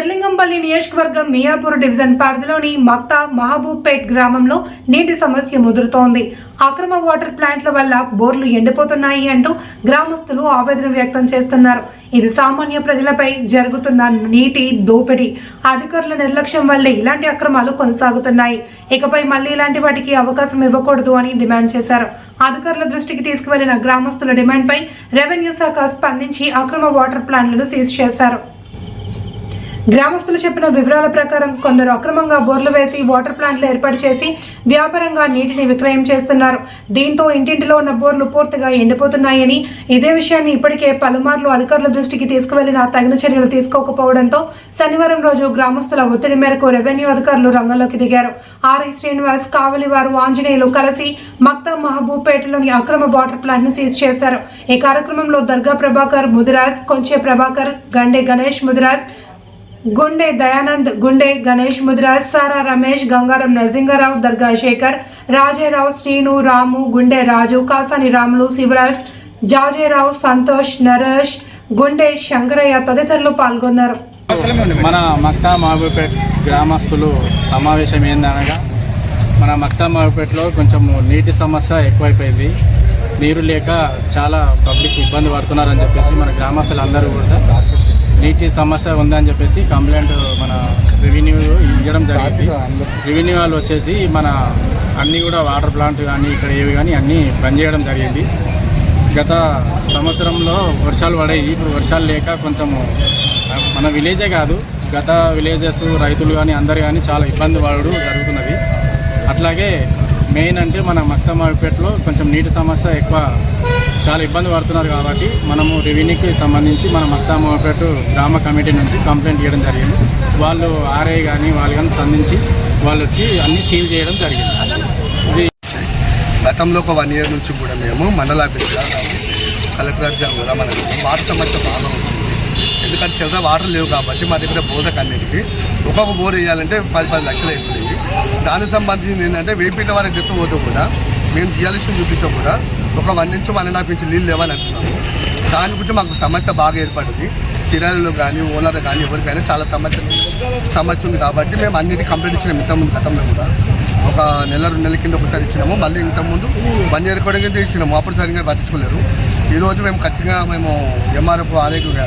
శర్లింగంపల్లి నియోజకవర్గం మియాపూర్ డివిజన్ పరిధిలోని మక్తా మహబూబ్పేట్ గ్రామంలో నీటి సమస్య ముదురుతోంది. అక్రమ వాటర్ ప్లాంట్ల వల్ల బోర్లు ఎండిపోతున్నాయి అంటూ గ్రామస్తులు ఆవేదన వ్యక్తం చేస్తున్నారు. ఇది సామాన్య ప్రజలపై జరుగుతున్న నీటి దోపిడీ. అధికారుల నిర్లక్ష్యం వల్లే ఇలాంటి అక్రమాలు కొనసాగుతున్నాయి. ఇకపై మళ్ళీ ఇలాంటి వాటికి అవకాశం ఇవ్వకూడదు అని డిమాండ్ చేశారు. అధికారుల దృష్టికి తీసుకువెళ్ళిన గ్రామస్తుల డిమాండ్పై రెవెన్యూ శాఖ స్పందించి అక్రమ వాటర్ ప్లాంట్లను సీజ్ చేశారు. గ్రామస్తులు చెప్పిన వివరాల ప్రకారం కొందరు అక్రమంగా బోర్లు వేసి వాటర్ ప్లాంట్లు ఏర్పాటు చేసి వ్యాపారంగా నీటిని విక్రయం చేస్తున్నారు. దీంతో ఇంటింటిలో ఉన్న బోర్లు పూర్తిగా ఎండిపోతున్నాయని ఇదే విషయాన్ని ఇప్పటికే పలుమార్లు అధికారుల దృష్టికి తీసుకువెళ్ళినా తగిన చర్యలు తీసుకోకపోవడంతో శనివారం రోజు గ్రామస్తుల ఒత్తిడి మేరకు రెవెన్యూ అధికారులు రంగంలోకి దిగారు. ఆర్ఐ శ్రీనివాస్ కావలివారు ఆంజనేయులు కలిసి మక్తా మహబూబ్పేటలోని అక్రమ వాటర్ ప్లాంట్ను సీజ్ చేశారు. ఈ కార్యక్రమంలో దర్గా ప్రభాకర్ ముదిరాజ్ కొంచె ప్రభాకర్ గండే గణేష్ ముదిరాజ్ గుండె దయానంద్ గుండె గణేష్ ముద్రాజ్ సారా రమేష్ గంగారం నరసింగారావు దర్గా శేఖర్ రాజేరావు శ్రీను రాము గుండె రాజు కాసాని రాములు శివరాజ్ జాజేరావు సంతోష్ నరేష్ గుండె శంకరయ్య తదితరులు పాల్గొన్నారు. మన మక్తా మహబూపేట్ గ్రామస్తులు సమావేశం ఏందనగా మన మక్తా మహబూపేట్లో కొంచెం నీటి సమస్య ఎక్కువైపోయింది. నీరు లేక చాలా పబ్లిక్ ఇబ్బంది పడుతున్నారని చెప్పేసి మన గ్రామస్తులు అందరూ కూడా నీటి సమస్య ఉందని చెప్పేసి కంప్లైంట్ మన రెవెన్యూ ఇవ్వడం జరిగింది. రెవెన్యూ వాళ్ళు వచ్చేసి మన అన్నీ కూడా వాటర్ ప్లాంట్ కానీ ఇక్కడ ఏవి కానీ అన్నీ బంద్ చేయడం జరిగింది. గత సంవత్సరంలో వర్షాలు పడాయి ఇప్పుడు వర్షాలు లేక కొంచెము మన విలేజే కాదు. గత విలేజెస్ రైతులు కానీ అందరు కానీ చాలా ఇబ్బంది పడడం జరుగుతున్నది. అట్లాగే మెయిన్ అంటే మన మక్తమాపేటలో కొంచెం నీటి సమస్య ఎక్కువ చాలా ఇబ్బంది పడుతున్నారు కాబట్టి మనము రెవెన్యూకి సంబంధించి మన మక్తామాపేట గ్రామ కమిటీ నుంచి కంప్లైంట్ చేయడం జరిగింది. వాళ్ళు ఆర్ఐ కానీ వాళ్ళు కానీ స్పందించి వాళ్ళు వచ్చి అన్నీ సీల్ చేయడం జరిగింది. ఇది గతంలో ఒక వన్ ఇయర్ నుంచి కూడా మేము మండల కలెక్టర్ ఆఫీస్ కూడా మనకు వాటర్ సమస్య బాగా ఉంటుంది ఎందుకంటే చిల్లర వాటర్ లేవు కాబట్టి మా దగ్గర బోర్లకు అన్నిటికీ ఒక్కొక్క బోర్ వేయాలంటే పది పది లక్షలు అవుతుంది. దానికి సంబంధించింది ఏంటంటే వేపీట వారికి ఎత్తు పోతే కూడా మేము జియాలజీ చూపిస్తే కూడా ఒక వన్ నుంచి వన్ అండ్ హాఫ్ ఇంచ్ నీళ్ళు లేవని అంటున్నాము. దాని గురించి మాకు సమస్య బాగా ఏర్పడింది. కిరాయిలో కానీ ఓనర్ కానీ ఎవరికైనా చాలా సమస్య సమస్య ఉంది కాబట్టి మేము అన్నిటి కంప్లీట్ ఇచ్చిన ఇంతకుముందు గతంలో కూడా. ఒక నెల రెండు నెలల కింద ఒకసారి ఇచ్చినాము. మళ్ళీ ఇంతకుముందు వన్ ఇయర్ కూడా కింద ఇచ్చినాము. అప్పుడు సరిగ్గా పట్టించుకోలేరు. ఈ రోజు మేము ఖచ్చితంగా మేము ఎంఆర్ఎఫ్ ఆరోగ్య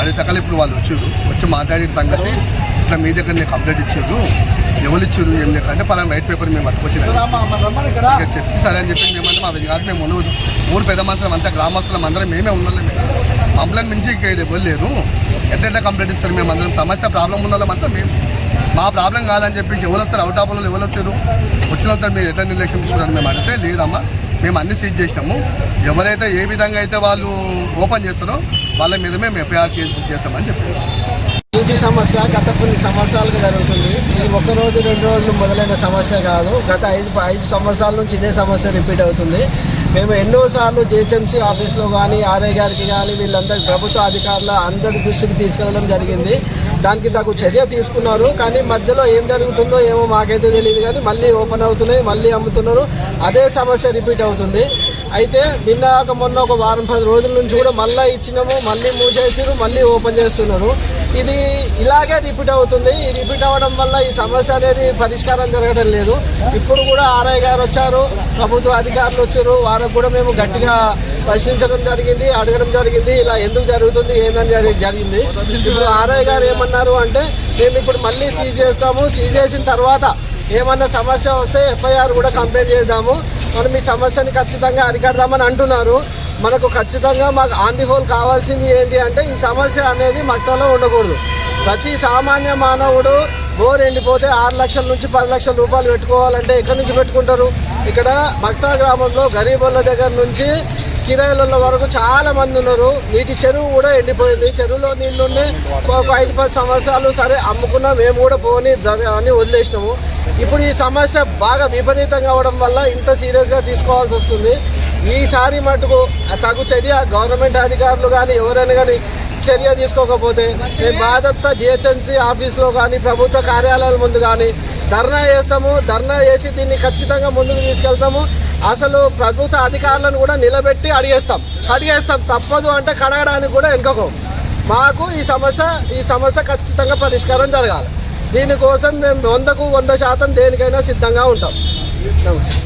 అడిగి ఇప్పుడు వాళ్ళు వచ్చారు వచ్చి మాట్లాడే సంగతి ఇట్లా మీ దగ్గర నేను కంప్లైంట్ ఇచ్చారు ఎవరు ఇచ్చారు ఏం లేకంటే పలానా వైట్ పేపర్ మేము పట్టుకొచ్చినాము ఇక చెప్తే సరే అని చెప్పి మేమంటే మా కాదు మేము ఉన్న ఊరు పెద్ద మనుషులం అంతా గ్రామస్తులం అందరం మేమే ఉండాలి కంప్లైంట్ మించి ఇక ఎవరు లేరు. ఎట్లా కంప్లైంట్ ఇస్తారు మేము అందరం సమస్య ప్రాబ్లం ఉన్న వాళ్ళమంతా మేము. మా ప్రాబ్లం కాదని చెప్పేసి ఎవరు వస్తారు? అవుట్ ఆఫ్ వాళ్ళు ఎవరు వచ్చారు వచ్చిన వాళ్ళు మీరు ఎట్లా నిర్లక్ష్యం తీసుకున్నారు మేము అడిగితే లేదమ్మా. మేము అన్ని సీజ్ చేసినాము. ఎవరైతే ఏ విధంగా అయితే వాళ్ళు ఓపెన్ చేస్తారో వాళ్ళ మీద మేము ఎఫ్ఐఆర్ కేసు బుక్ చేస్తామని చెప్పారు. నీటి సమస్య గత కొన్ని సంవత్సరాలుగా జరుగుతుంది. ఇది ఒక రోజు రెండు రోజులు మొదలైన సమస్య కాదు. గత ఐదు ఐదు సంవత్సరాల నుంచి ఇదే సమస్య రిపీట్ అవుతుంది. మేము ఎన్నోసార్లు జిహెచ్ఎంసీ ఆఫీస్లో కానీ ఆర్ఐ గారికి కానీ వీళ్ళందరి ప్రభుత్వ అధికారుల అందరి దృష్టికి తీసుకెళ్ళడం జరిగింది. దానికి తగు చర్య తీసుకున్నారు. కానీ మధ్యలో ఏం జరుగుతుందో ఏమో మాకైతే తెలియదు కానీ మళ్ళీ ఓపెన్ అవుతున్నాయి మళ్ళీ అమ్ముతున్నారు. అదే సమస్య రిపీట్ అవుతుంది. అయితే నిన్న ఒక మొన్న ఒక వారం పది రోజుల నుంచి కూడా మళ్ళీ ఇచ్చినాము మళ్ళీ మూసేసారు మళ్ళీ ఓపెన్ చేస్తున్నారు. ఇది ఇలాగే రిపీట్ అవుతుంది. ఈ రిపీట్ అవ్వడం వల్ల ఈ సమస్య అనేది పరిష్కారం జరగడం లేదు. ఇప్పుడు కూడా ఆర్ఐ గారు వచ్చారు ప్రభుత్వ అధికారులు వచ్చారు. వారికి కూడా మేము గట్టిగా ప్రశ్నించడం జరిగింది అడగడం జరిగింది. ఇలా ఎందుకు జరుగుతుంది ఏందని జరిగింది. ఇప్పుడు ఆర్ఐ గారు ఏమన్నారు అంటే మేము ఇప్పుడు మళ్ళీ సీజ్ చేస్తాము. సీజ్ చేసిన తర్వాత ఏమన్నా సమస్య వస్తే ఎఫ్ఐఆర్ కూడా కంప్లైంట్ చేద్దాము. మనం ఈ సమస్యని ఖచ్చితంగా అరికడదామని అంటున్నారు. మనకు ఖచ్చితంగా మాకు ఆన్ హోల్ కావాల్సింది ఏంటి అంటే ఈ సమస్య అనేది మక్తలో ఉండకూడదు. ప్రతి సామాన్య మానవుడు బోర్ ఎండిపోతే ఆరు లక్షల నుంచి పది లక్షల రూపాయలు పెట్టుకోవాలంటే ఎక్కడి నుంచి పెట్టుకుంటారు? ఇక్కడ మక్తా గ్రామంలో గరీబుల దగ్గర నుంచి కిరాయిల వరకు చాలా మంది ఉన్నారు. నీటి చెరువు కూడా ఎండిపోయింది. చెరువులో నీళ్ళుండే ఒక ఐదు పది సంవత్సరాలు సరే అమ్ముకున్నా. మేము కూడా పోని అని వదిలేసినాము. ఇప్పుడు ఈ సమస్య బాగా విపరీతంగా అవడం వల్ల ఇంత సీరియస్గా తీసుకోవాల్సి వస్తుంది. ఈసారి మటుకు తగు చర్య గవర్నమెంట్ అధికారులు కానీ ఎవరైనా కానీ చర్య తీసుకోకపోతే మేము బాధ్యత జిహెచ్ఎంసీ ఆఫీస్లో కానీ ప్రభుత్వ కార్యాలయాల ముందు కానీ ధర్నా చేస్తాము ధర్నా చేసి దీన్ని ఖచ్చితంగా ముందుకు తీసుకెళ్తాము. అసలు ప్రభుత్వ అధికారులను కూడా నిలబెట్టి అడిగేస్తాం. అడిగేస్తాం తప్పదు అంటే కడగడానికి కూడా వెనుకకు. మాకు ఈ సమస్య ఈ సమస్య ఖచ్చితంగా పరిష్కారం జరగాలి. దీనికోసం మేము వందకు వంద శాతం దేనికైనా సిద్ధంగా ఉంటాం. నమస్తే.